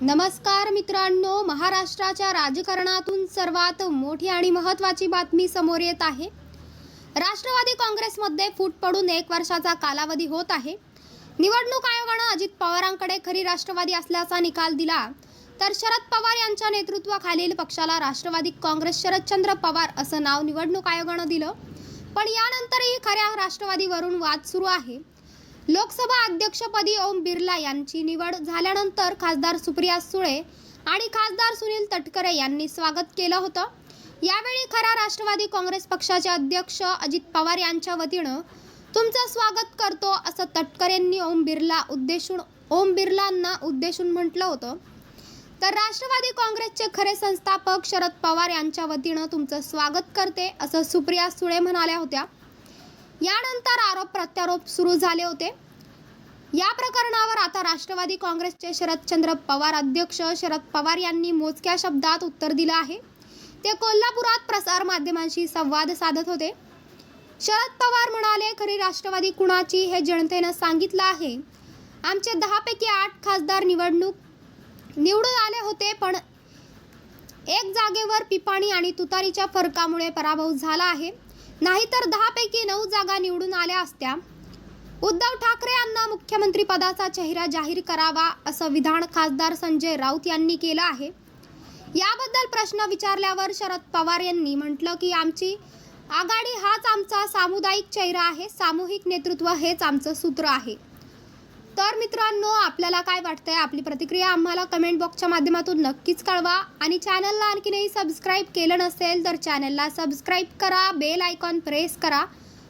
नमस्कार मित्रांनो महाराष्ट्राच्या राजकारणातून सर्वात मोठी आणि महत्त्वाची बातमी समोर येत आहे. राष्ट्रवादी काँग्रेसमध्ये फूट पडून एक वर्षाचा कालावधी होत आहे. निवडणूक आयोगानं अजित पवारांकडे खरी राष्ट्रवादी असल्याचा निकाल दिला. तर शरद पवार यांच्या नेतृत्वाखालील पक्षाला राष्ट्रवादी काँग्रेस शरदचंद्र पवार असं नाव निवडणूक आयोगानं दिलं. पण यानंतरही खऱ्या राष्ट्रवादीवरून वाद सुरू आहे. लोकसभा अध्यक्षपदी ओम बिर्ला यांची निवड झाल्यानंतर खासदार सुप्रिया सुळे आणि खासदार सुनील तटकरे यांनी स्वागत केलं होतं. यावेळी खरा राष्ट्रवादी काँग्रेस पक्षाचे अध्यक्ष अजित पवार यांच्या वतीनं तुमचं स्वागत करतो असं तटकरेंनी ओम बिर्ला उद्देशून ओम बिर्लांना उद्देशून म्हटलं होतं. तर राष्ट्रवादी काँग्रेसचे खरे संस्थापक शरद पवार यांच्या वतीनं तुमचं स्वागत करते असं सुप्रिया सुळे म्हणाल्या होत्या. यानंतर आरोप प्रत्यारोप सुरू झाले होते. या प्रकरणावर आता राष्ट्रवादी काँग्रेसचे शरदचंद्र पवार अध्यक्ष शरद पवार यांनी मोजक्या शब्दात उत्तर दिलं आहे. ते कोल्हापुरात प्रसार माध्यमांशी संवाद साधत होते. शरद पवार म्हणाले खरी राष्ट्रवादी कुणाची हे जनतेनं सांगितलं आहे. आमचे दहापैकी आठ खासदार निवडणूक निवडून आले होते पण एक जागेवर पिपाणी आणि तुतारीच्या फरकामुळे पराभव झाला आहे. नाहीतर दहापैकी नऊ जागा निवडून आल्या असत्या. उद्धव ठाकरे यांना मुख्यमंत्री पदाचा चेहरा जाहीर करावा असं विधान खासदार संजय राऊत यांनी केलं आहे. याबद्दल प्रश्न विचारल्यावर शरद पवार यांनी म्हटलं की आमची आघाडी हाच आमचा सामुदायिक चेहरा आहे सामूहिक नेतृत्व हेच आमचं सूत्र आहे. तर मित्रांनो आपल्याला काय वाटतंय? आपली प्रतिक्रिया आम्हाला कमेंट बॉक्सच्या माध्यमातून नक्कीच कळवा. आणि चॅनलला आणखीनही सबस्क्राईब केलं नसेल तर चॅनलला सबस्क्राईब करा बेल आयकॉन प्रेस करा.